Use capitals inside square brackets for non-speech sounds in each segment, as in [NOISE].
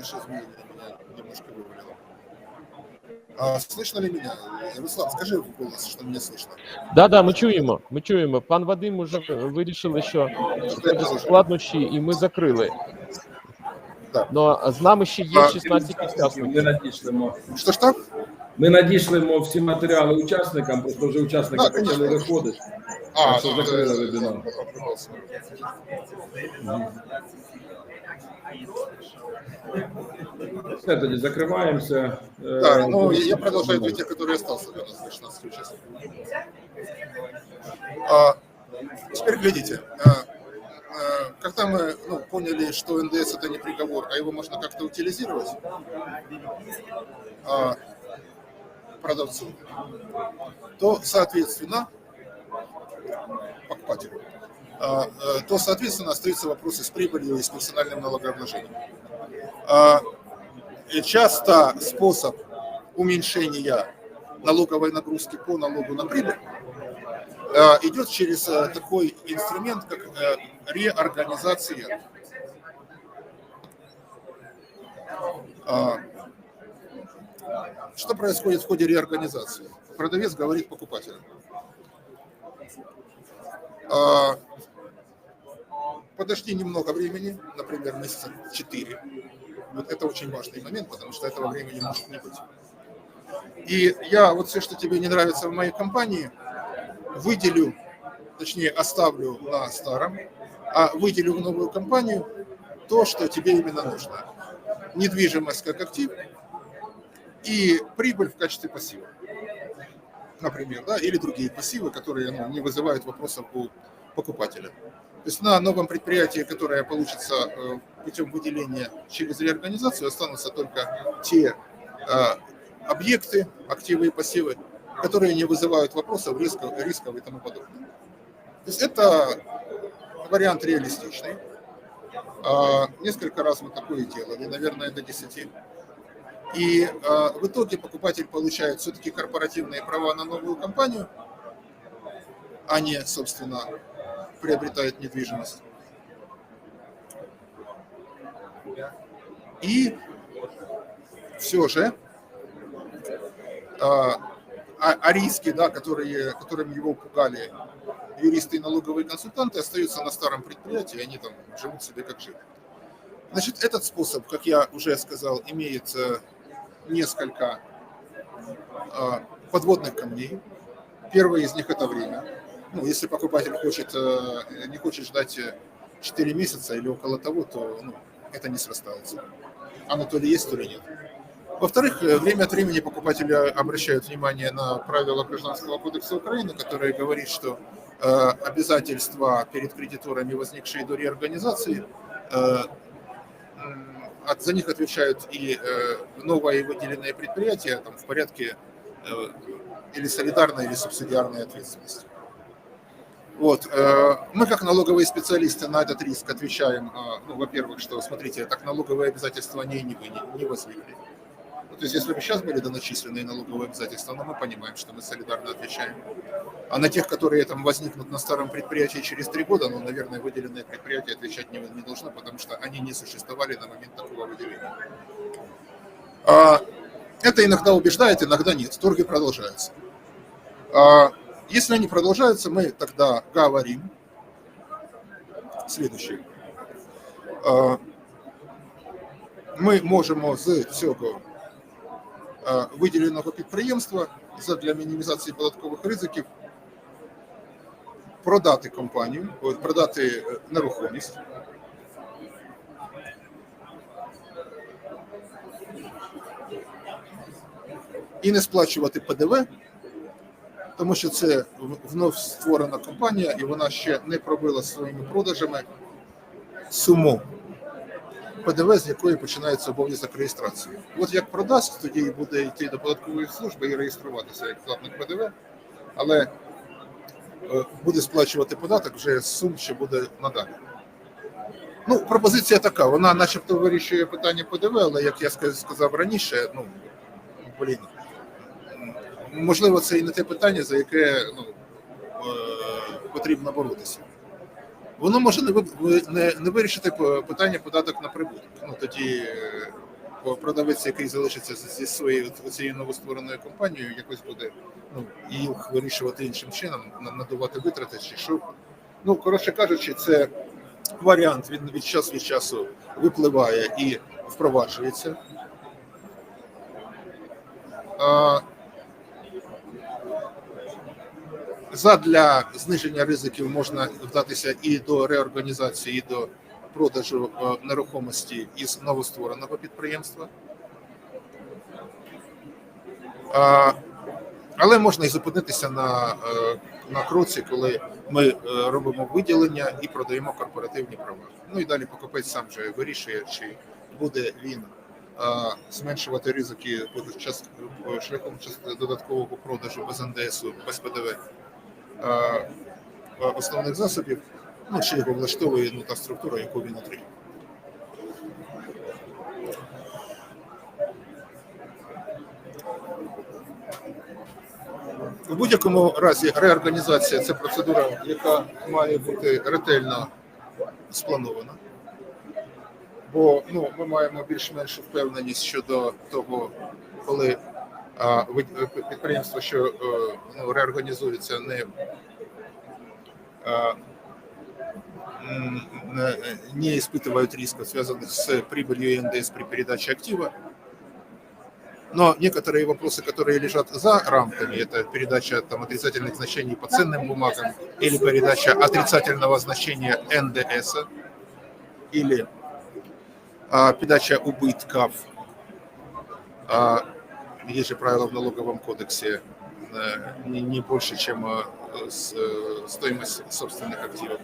сегодня что изменили меня немножко вывалило. А слышно ли меня? Руслан, скажи в голос, что меня слышно. Да, да, ми чуємо. Ми чуємо. Пан Вадим уже вирішили, що це складнощі, і ми закрили. Так. Но з нами ще є А, 16 Ми учасників. надішлемо. Что ж так? Ми надішлемо всі матеріали учасникам, просто вже учасники Да, почали конечно. виходити. А, що ну, закрили э, Закриваємося. Е, Да, ну я продолжаю до тех, которые остался для нас, 16 участников. А, теперь глядите, а, а, когда мы ну, поняли, что НДС это не приговор, а его можно как-то утилизировать, а, продавцу, то, соответственно, покупателю, то, соответственно, остаются вопросы с прибылью и с персональным налогообложением. А, часто способ уменьшения налоговой нагрузки по налогу на прибыль э, идет через э, такой инструмент, как э, реорганизация. А, Что происходит в ходе реорганизации? Продавец говорит покупателю. Подожди немного времени, например, месяца 4. Вот это очень важный момент, потому что этого времени может не быть. И я вот все, что тебе не нравится в моей компании, выделю, точнее оставлю на старом, а выделю в новую компанию то, что тебе именно нужно. Недвижимость как актив и прибыль в качестве пассива. Например, да, или другие пассивы, которые ну, не вызывают вопросов у покупателя. То есть на новом предприятии, которое получится э, путем выделения через реорганизацию, останутся только те э, объекты, активы и пассивы, которые не вызывают вопросов, рисков, рисков и тому подобное. То есть это вариант реалистичный. А, Несколько раз мы такое делали, наверное, до 10. И а, в итоге покупатель получает все-таки корпоративные права на новую компанию, а не, собственно, приобретает недвижимость. И все же а, а, риски, да, которые, которыми его пугали юристы и налоговые консультанты, остаются на старом предприятии, они там живут себе как жили. Значит, этот способ, как я уже сказал, имеет э, несколько а, подводных камней. Первый из них это время. Ну, если покупатель хочет, э, не хочет ждать э, 4 месяца или около того, то ну, это не срастается. Оно то ли есть, то ли нет. Во-вторых, э, время от времени покупатели обращают внимание на правила Гражданского кодекса Украины, которое говорит, что э, обязательства перед кредиторами, возникшие до реорганизации, э, от, за них отвечают и э, новое выделенное предприятие там, в порядке э, или солидарной, или субсидиарной ответственности. Вот. э, Мы, как налоговые специалисты, на этот риск отвечаем, э, ну, во-первых, что, смотрите, так налоговые обязательства не, не, вы- не возникли. Ну, То есть, если бы сейчас были доначисленные налоговые обязательства, но мы понимаем, что мы солидарно отвечаем. А на тех, которые там возникнут на старом предприятии через три года, ну, наверное, выделенное предприятие отвечать не, не должно, потому что они не существовали на момент такого выделения. А, Это иногда убеждает, иногда нет. Торги продолжаются. А, Если они продолжаются, мы тогда говорим следующее. Ми можемо з цього виділеного підприємства для мінімізації податкових ризиків продати компанію, продати е, нерухомість. І не сплачувати ПДВ, тому що це вновь створена компанія, і вона ще не пробила своїми продажами суму ПДВ, з якої починається обов'язок реєстрації. От як продасть, тоді буде йти до податкової служби і реєструватися як платник ПДВ, але е, буде сплачувати податок вже сум, що буде надалі. Ну, пропозиція така, вона начебто вирішує питання ПДВ, але як я сказав раніше, ну блін, можливо, це і не те питання, за яке ну, е, потрібно боротися. Воно може не, не, не вирішити питання податок на прибуток. Ну тоді е, продавець, який залишиться зі своєю цією новоствореною компанією, якось буде ну, їх вирішувати іншим чином, на- надувати витрати чи що. Ну, коротше кажучи, це варіант, він від час від часу випливає і впроваджується. Задля зниження ризиків можна вдатися і до реорганізації, і до продажу е, нерухомості із новоствореного підприємства. Але можна і зупинитися на, е, на кроці, коли ми е, робимо виділення і продаємо корпоративні права. Ну і далі покупець сам вже вирішує, чи буде він зменшувати ризики шляхом додаткового продажу без НДСу, без ПДВ основних засобів, ну чи його влаштовує ну, та структура, яку він отримав. У будь-якому разі реорганізація це процедура, яка має бути ретельно спланована. Бо ну, ми маємо більш-менш впевненість щодо того, коли підприємство, що е, ну, реорганізується, не, а, м, не, не испытывают рисков, связанных с прибылью и НДС при передаче актива. Но некоторые вопросы, которые лежат за рамками, это передача там, отрицательных значений по ценным бумагам или передача отрицательного значения НДС, или а, передача убытков. А, есть же правила в налоговом кодексе э, не, не больше, чем э, э, стоимость собственных активов.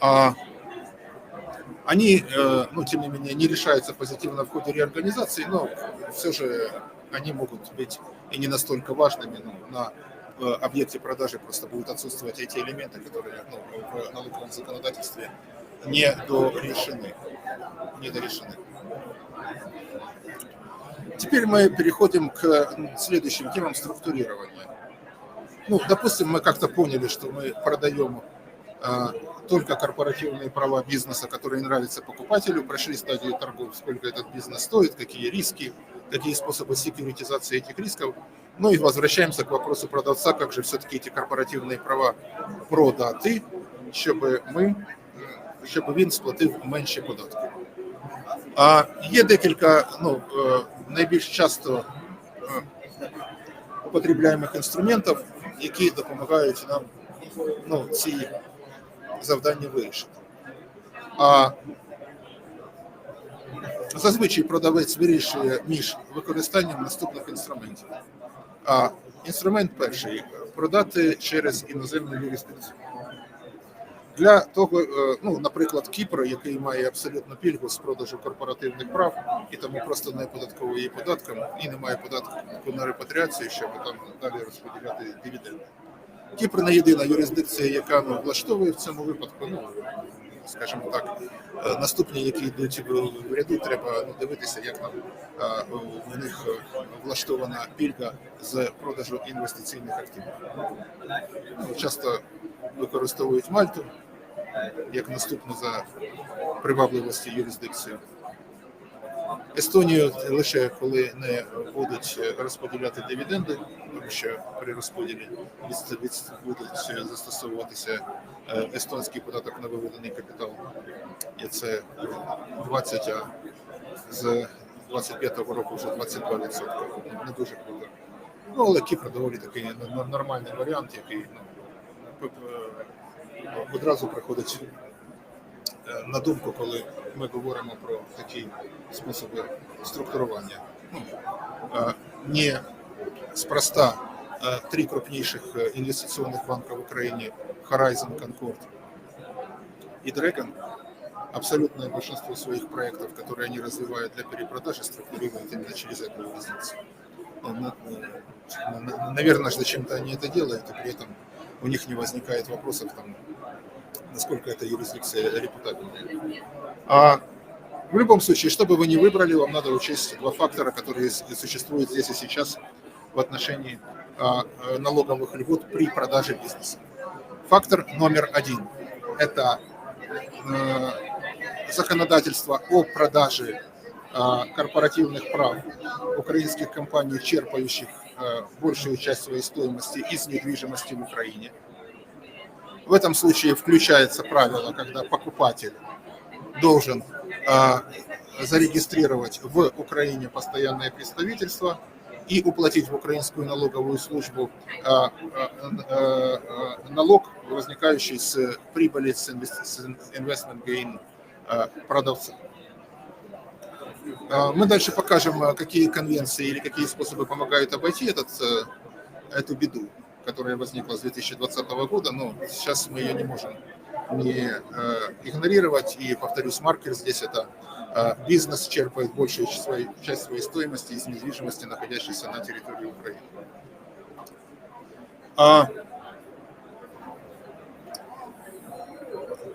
А, они, ну, тем не менее, не решаются позитивно в ходе реорганизации, но все же они могут быть и не настолько важными. Ну, на объекте продажи просто будут отсутствовать эти элементы, которые ну, в налоговом законодательстве не дорешены. Не дорешены. Теперь мы переходим к следующим темам структурирования. Ну, допустим, мы как-то поняли, что мы продаем а, только корпоративные права бизнеса, которые нравятся покупателю, прошли стадию торгов, сколько этот бизнес стоит, какие риски, какие способы секьюритизации этих рисков. Ну и возвращаемся к вопросу продавца, как же все-таки эти корпоративные права продати, щоб ми, м, щоб він сплатив менші податки. А є декілька ну, е, найбільш часто е, інструментів, які допомагають нам ну, ці завдання вирішити. А зазвичай продавець вирішує між використанням наступних інструментів. А інструмент перший продати через іноземну юрисдикцію. Для того, е, ну, наприклад, Кіпр, який має абсолютну пільгу з продажу корпоративних прав, і тому просто не податковує податком і не має податку на репатріацію, щоб там далі розподіляти дивіденди. Кіпр не єдина юрисдикція, яка ну, влаштовує в цьому випадку. Ну, скажімо так, е, наступні, які йдуть в ряду, треба ну, дивитися, як нам е, в них влаштована пільга з продажу інвестиційних активів. Ну, часто використовують Мальту як наступну за привабливості юрисдикцію. Естонію лише коли не будуть розподіляти дивіденди, тому що при розподілі будуть застосовуватися е, естонський податок на виведений капітал. І це 20, а з 25-го року вже 22%. Не дуже круто. Ну, але Кіпр доволі такий нормальний варіант, який ну, одразу приходить на думку, коли ми говоримо про такі способи структурування. Ну, не спроста три крупнейших инвестиционных банка в Украине Horizon, Concord и Dragon абсолютное большинство своих проектов, которые они развивают для перепродажи, структурируют именно через эту юрисдикцию. Ну, на- на- на- Наверное, зачем-то они это делают, и при этом у них не возникает вопросов, там, насколько эта юрисдикция репутабельная. А в любом случае, что бы вы ни выбрали, вам надо учесть два фактора, которые существуют здесь и сейчас в отношении а, э, налоговых льгот при продаже бизнеса. Фактор номер один – это э, законодательство о продаже а, корпоративных прав украинских компаний, черпающих а, большую часть своей стоимости из недвижимости в Украине. В этом случае включается правило, когда покупатель должен а, зарегистрировать в Украине постоянное представительство и уплатить в украинскую налоговую службу а, а, налог, возникающий с прибыли с investment gain продавца. Мы дальше покажем, какие конвенции или какие способы помогают обойти этот, эту беду, которая возникла с 2020 года, но сейчас мы ее не можем не игнорировать. И, повторюсь, маркер здесь это бизнес черпает большую свою, часть своей стоимости из недвижимости, находящейся на территории Украины. А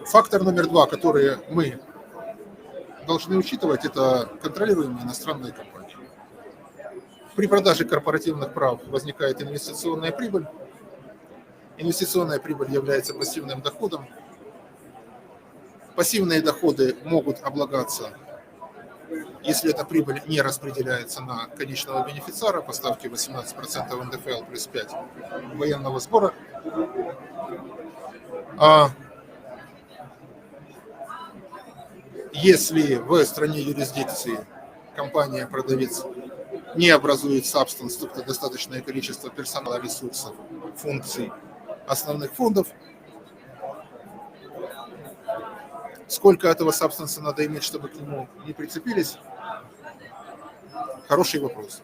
фактор номер два, который мы должны учитывать, это контролируемые иностранные компании. При продаже корпоративных прав возникает инвестиционная прибыль. Инвестиционная прибыль является пассивным доходом. Пассивные доходы могут облагаться если эта прибыль не распределяется на конечного бенефициара по ставке 18% НДФЛ плюс 5 военного сбора, а если в стране юрисдикции компания-продавец не образует substance, тобто достаточное количество персонала, ресурсов, функций основных фондов, сколько этого сабстанса надо иметь, чтобы к нему не прицепились, Хороший вопрос.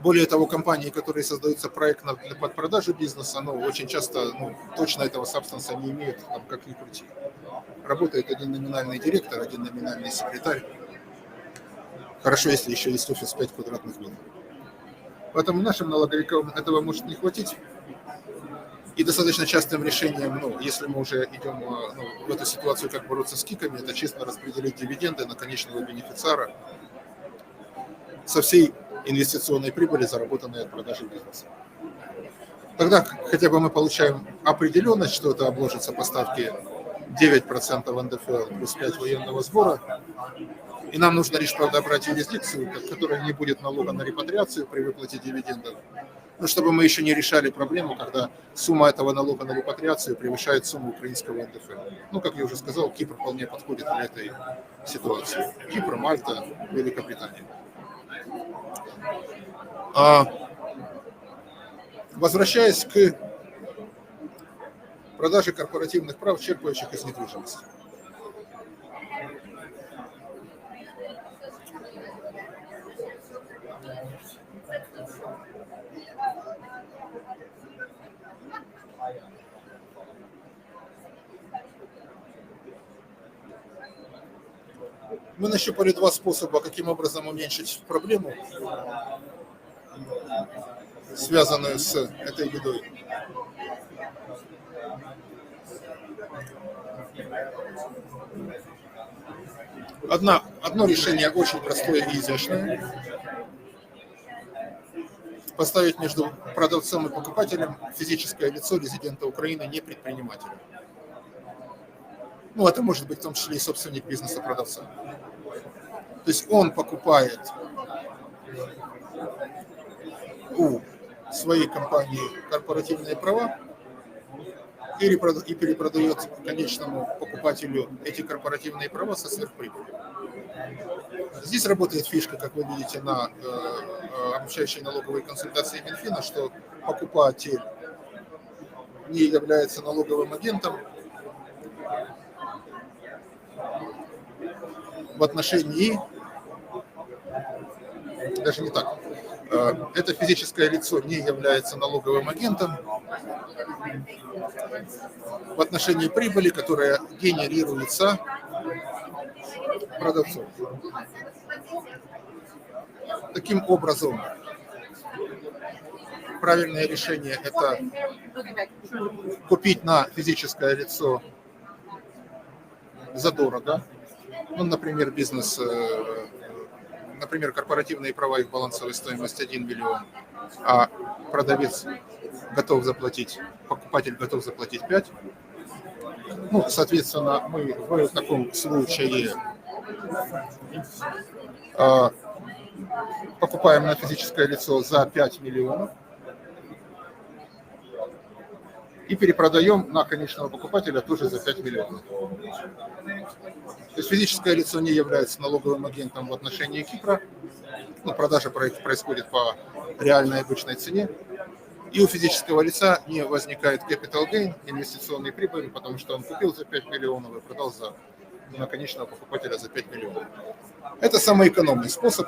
Более того, компании, которые создаются проектно для подпродажи бизнеса, ну, очень часто ну, точно этого сабстанса не имеют, там, как ни крути. Работает один номинальный директор, один номинальный секретарь. Хорошо, если еще есть офис 5 квадратных метров. Поэтому нашим налоговикам этого может не хватить. И достаточно частым решением, ну, если мы уже идем ну, в эту ситуацию, как бороться с киками, это честно распределить дивиденды на конечного бенефициара, со всей инвестиционной прибыли, заработанной от продажи бизнеса. Тогда хотя бы мы получаем определенность, что это обложится по ставке 9% НДФЛ плюс 5 военного сбора. И нам нужно лишь подобрать юрисдикцию, которая не будет налога на репатриацию при выплате дивидендов. Ну, чтобы мы еще не решали проблему, когда сумма этого налога на репатриацию превышает сумму украинского НДФЛ. Ну, как я уже сказал, Кипр вполне подходит для этой ситуации. Кипр, Мальта, Великобритания. А, возвращаясь к продаже корпоративных прав, черпающих из недвижимости. Мы нащупали два способа, каким образом уменьшить проблему, связанную с этой бедой. Одна, одно решение очень простое и изящное. Поставить между продавцом и покупателем физическое лицо резидента Украины, не предпринимателя. Ну, это может быть в том числе и собственник бизнеса продавца. То есть он покупает у своей компании корпоративные права и перепродает конечному покупателю эти корпоративные права со сверхприбылью. Здесь работает фишка, как вы видите, на э, э обучающей налоговой консультации Минфина, что покупатель не является налоговым агентом, в отношении, даже не так, э, это физическое лицо не является налоговым агентом. В отношении прибыли, которая генерируется продавцом. Таким образом, правильное решение – это купить на физическое лицо задорого, ну, например, бизнес, э, например, корпоративные права, их балансовая стоимость 1 миллион, а продавец готов заплатить, покупатель готов заплатить 5. Ну, соответственно, мы в таком случае э, покупаем на физическое лицо за 5 миллионов и перепродаем на конечного покупателя тоже за 5 миллионов. То есть физическое лицо не является налоговым агентом в отношении Кипра. Ну, продажа происходит по реальной обычной цене. И у физического лица не возникает capital gain, инвестиционной прибыли, потому что он купил за 5 миллионов и продал за на конечного покупателя за 5 миллионов. Это самый экономный способ,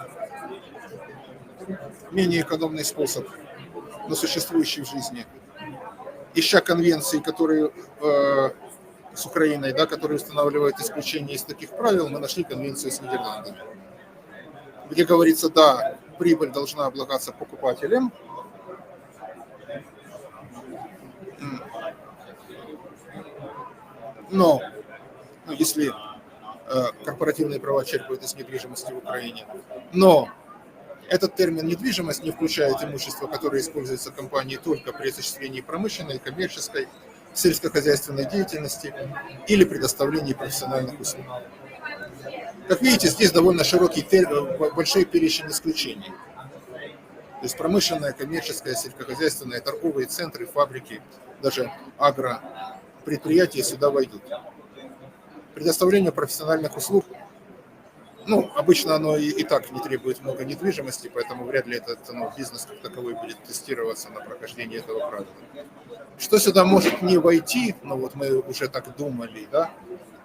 менее экономный способ, но существующий в жизни. Ища конвенции, которые э, с Украиной, да, которые устанавливают исключение из таких правил, мы нашли конвенцию с Нидерландами, где говорится, да, прибыль должна облагаться покупателем, но ну, если э, корпоративные права черпают из недвижимости в Украине, но этот термин недвижимость не включает имущество, которое используется компанией только при осуществлении промышленной, коммерческой, сельскохозяйственной деятельности или предоставлении профессиональных услуг. Как видите, здесь довольно широкий, большой перечень исключений. То есть промышленная, коммерческая, сельскохозяйственная, торговые центры, фабрики, даже агропредприятия сюда войдут. Предоставление профессиональных услуг, ну, обычно оно и, и так не требует много недвижимости, поэтому вряд ли этот ну, бизнес как таковой будет тестироваться на прохождение этого правила. Что сюда может не войти, ну вот мы уже так думали, да,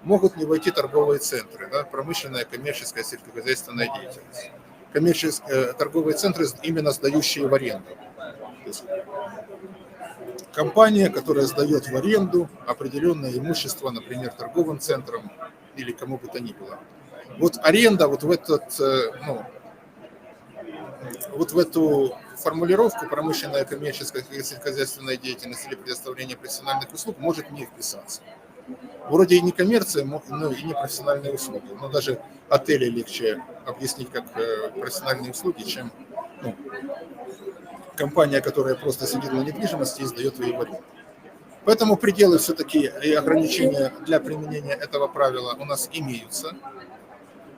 могут не войти торговые центры, да, промышленная, коммерческая, сельскохозяйственная деятельность коммерческие торговые центры, именно сдающие в аренду. То есть компания, которая сдает в аренду определенное имущество, например, торговым центрам или кому бы то ни было. Вот аренда вот в этот, э, ну, вот в эту формулировку промышленная, коммерческая, сельскохозяйственная деятельность или предоставление профессиональных услуг может не вписаться. Вроде и не коммерция, но и не профессиональные услуги. Но даже отели легче объяснить как э, профессиональные услуги, чем ну, компания, которая просто сидит на недвижимости и сдает ее в аренду. Поэтому пределы все-таки и ограничения для применения этого правила у нас имеются.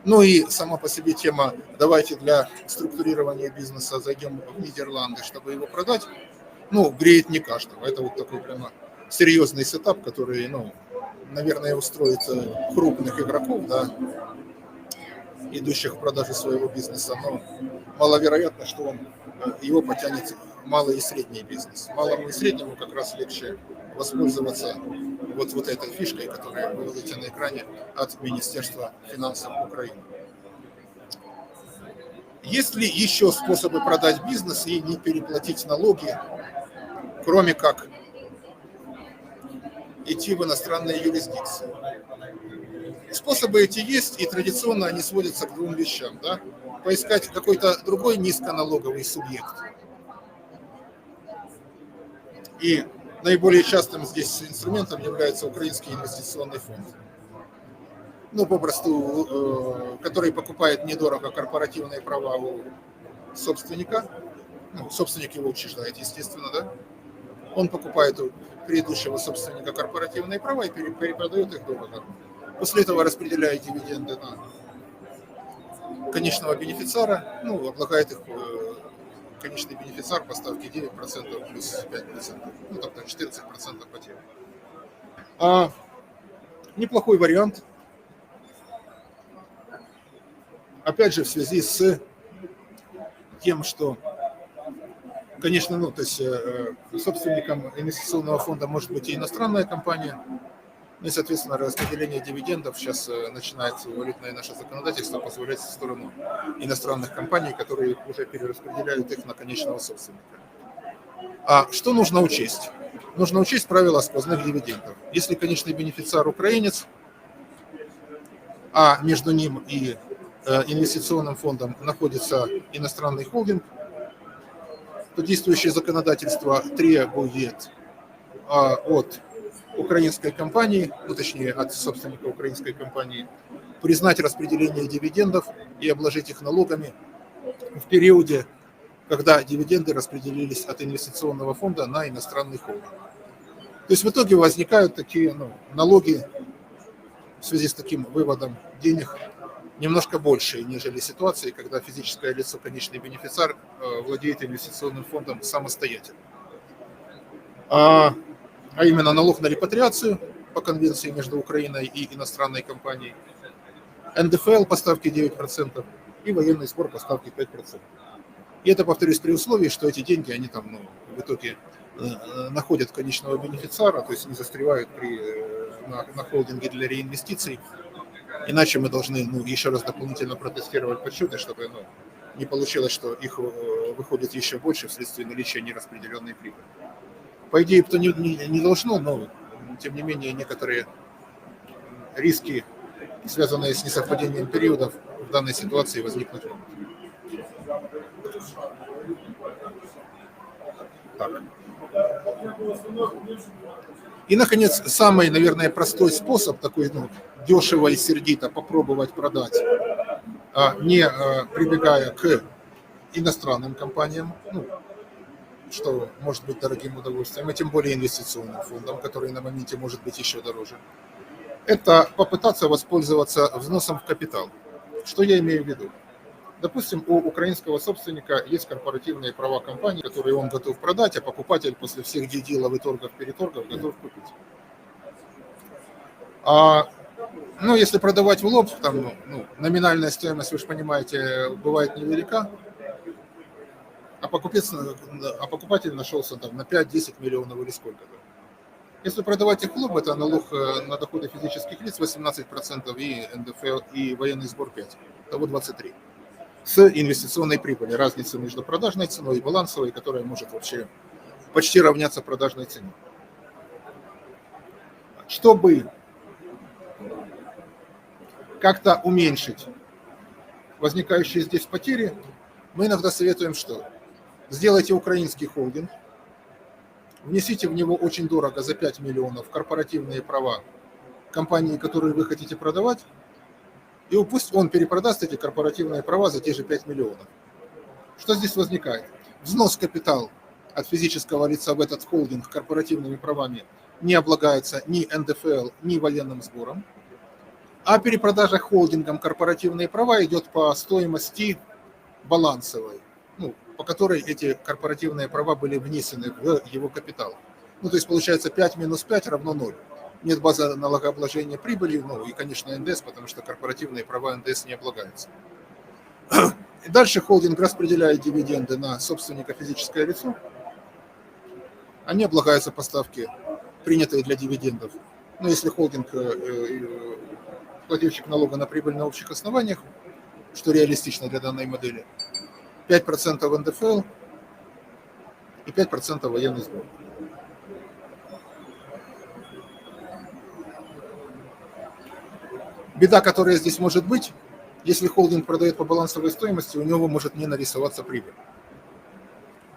Ну и сама по себе тема «давайте для структурирования бизнеса зайдем в Нидерланды, чтобы его продать», ну, греет не каждого. Это вот такой прямо серьезный сетап, который, ну, наверное, устроит э, крупных игроков, да, идущих в продажу своего бизнеса, но маловероятно, что он, э, его потянет малый и средний бизнес. Малому и среднему как раз легче воспользоваться вот, вот этой фишкой, которая вы видите на экране от Министерства финансов Украины. Есть ли еще способы продать бизнес и не переплатить налоги, кроме как идти в иностранные юрисдикции. Способы эти есть, и традиционно они сводятся к двум вещам. Да? Поискать какой-то другой низконалоговый субъект. И наиболее частым здесь инструментом является Украинский инвестиционный фонд. Ну, попросту, э, который покупает недорого корпоративные права у собственника. Ну, собственник его учреждает, естественно, да? Он покупает у предыдущего собственника корпоративные права и перепродает их дорого. После этого распределяет дивиденды на конечного бенефициара, ну, облагает их э, конечный бенефициар по ставке 9% плюс 5%, ну, там 14% потерь. А, неплохой вариант. Опять же, в связи с тем, что Конечно, ну, то есть э, собственником инвестиционного фонда может быть и иностранная компания, ну и, соответственно, распределение дивидендов сейчас э, начинается валютное наше законодательство позволять в сторону иностранных компаний, которые уже перераспределяют их на конечного собственника. А что нужно учесть? Нужно учесть правила сквозных дивидендов. Если конечный бенефициар украинец, а между ним и э, инвестиционным фондом находится иностранный холдинг, то действующее законодательство требует а, от украинской компании, ну точнее от собственника украинской компании, признать распределение дивидендов и обложить их налогами в периоде, когда дивиденды распределились от инвестиционного фонда на иностранный холдинг. То есть в итоге возникают такие ну, налоги в связи с таким выводом денег немножко большие, нежели ситуации, когда физическое лицо, конечный бенефициар, э, владеет инвестиционным фондом самостоятельно. А, а именно налог на репатриацию по конвенции между Украиной и иностранной компанией, НДФЛ по ставке 9% и военный сбор по ставке 5%. И это, повторюсь, при условии, что эти деньги, они там ну, в итоге э, находят конечного бенефициара, то есть не застревают при, э, на, на холдинге для реинвестиций. Иначе мы должны ну, еще раз дополнительно протестировать подсчеты, чтобы ну, не получилось, что их э, выходит еще больше вследствие наличия нераспределенной прибыли. По идее, это не, не, не должно, но тем не менее некоторые риски, связанные с несовпадением периодов, в данной ситуации возникнуть. Так. И, наконец, самый, наверное, простой способ, такой ну, дешево и сердито попробовать продать, а, не а, прибегая к иностранным компаниям, ну, что может быть дорогим удовольствием, и тем более инвестиционным фондом, который на моменте может быть еще дороже, это попытаться воспользоваться взносом в капитал. Что я имею в виду? Допустим, у украинского собственника есть корпоративные права компании, которые он готов продать, а покупатель после всех дедилов и торгов, переторгов готов купить. А, ну, если продавать в лоб, там ну, номинальная стоимость, вы же понимаете, бывает невелика, а, покупец, а покупатель нашелся там на 5-10 миллионов или сколько-то. Если продавать их в лоб, это налог э, на доходы физических лиц 18% и НДФЛ и военный сбор 5%, того 23% с инвестиционной прибыли. Разница между продажной ценой и балансовой, которая может вообще почти равняться продажной цене. Чтобы как-то уменьшить возникающие здесь потери, мы иногда советуем что? Сделайте украинский холдинг, внесите в него очень дорого за 5 миллионов корпоративные права компании, которые вы хотите продавать, и пусть он перепродаст эти корпоративные права за те же 5 миллионов. Что здесь возникает? Взнос капитал от физического лица в этот холдинг корпоративными правами не облагается ни НДФЛ, ни военным сбором, а перепродажа холдингом корпоративные права идет по стоимости балансовой, по которой эти корпоративные права были внесены в его капитал. Ну, то есть получается 5 минус 5 равно 0 нет базы налогообложения прибыли, ну и, конечно, НДС, потому что корпоративные права НДС не облагаются. И дальше холдинг распределяет дивиденды на собственника физическое лицо. Они облагаются по ставке, принятые для дивидендов. Но если холдинг э, э, плательщик налога на прибыль на общих основаниях, что реалистично для данной модели, 5% НДФЛ и 5% военный сбор. Беда, которая здесь может быть, если холдинг продает по балансовой стоимости, у него может не нарисоваться прибыль.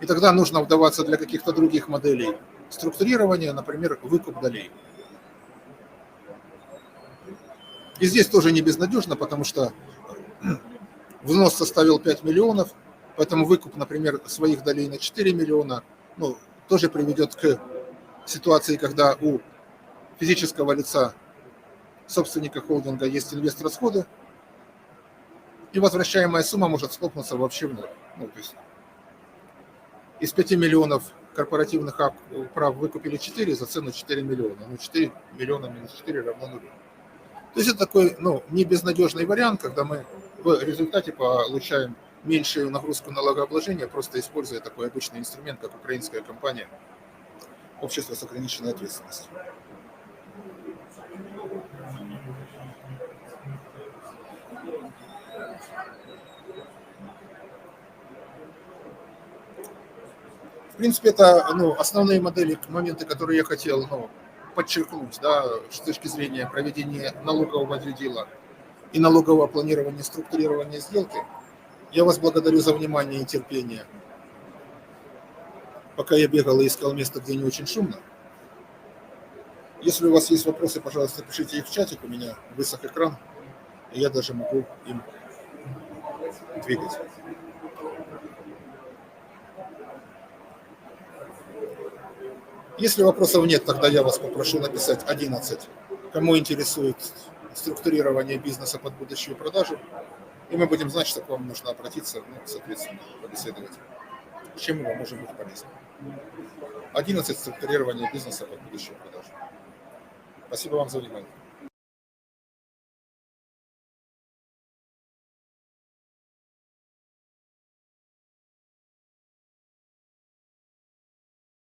И тогда нужно вдаваться для каких-то других моделей структурирования, например, выкуп долей. И здесь тоже не безнадежно, потому что [CLEARS THROAT] взнос составил 5 миллионов, поэтому выкуп, например, своих долей на 4 миллиона, ну, тоже приведет к ситуации, когда у физического лица собственника холдинга есть инвест-расходы, и возвращаемая сумма может схлопнуться вообще в ноль. Ну, то есть из 5 миллионов корпоративных прав выкупили 4 за цену 4 миллиона. Ну, 4 миллиона минус 4 равно нулю. То есть это такой, ну, не безнадежный вариант, когда мы в результате получаем меньшую нагрузку налогообложения, просто используя такой обычный инструмент, как украинская компания, общество с ограниченной ответственностью. В принципе, это ну, основные модели, моменты, которые я хотел ну, подчеркнуть да, с точки зрения проведения налогового дела и налогового планирования, структурирования сделки. Я вас благодарю за внимание и терпение. Пока я бегал и искал место, где не очень шумно. Если у вас есть вопросы, пожалуйста, пишите их в чатик. У меня высох экран, и я даже могу им двигать. Если вопросов нет, тогда я вас попрошу написать 11, кому интересует структурирование бизнеса под будущую продажу. И мы будем знать, что к вам нужно обратиться, ну, соответственно, побеседовать. Чем мы вам можем быть полезны. 11 структурирование бизнеса под будущую продажу. Спасибо вам за внимание.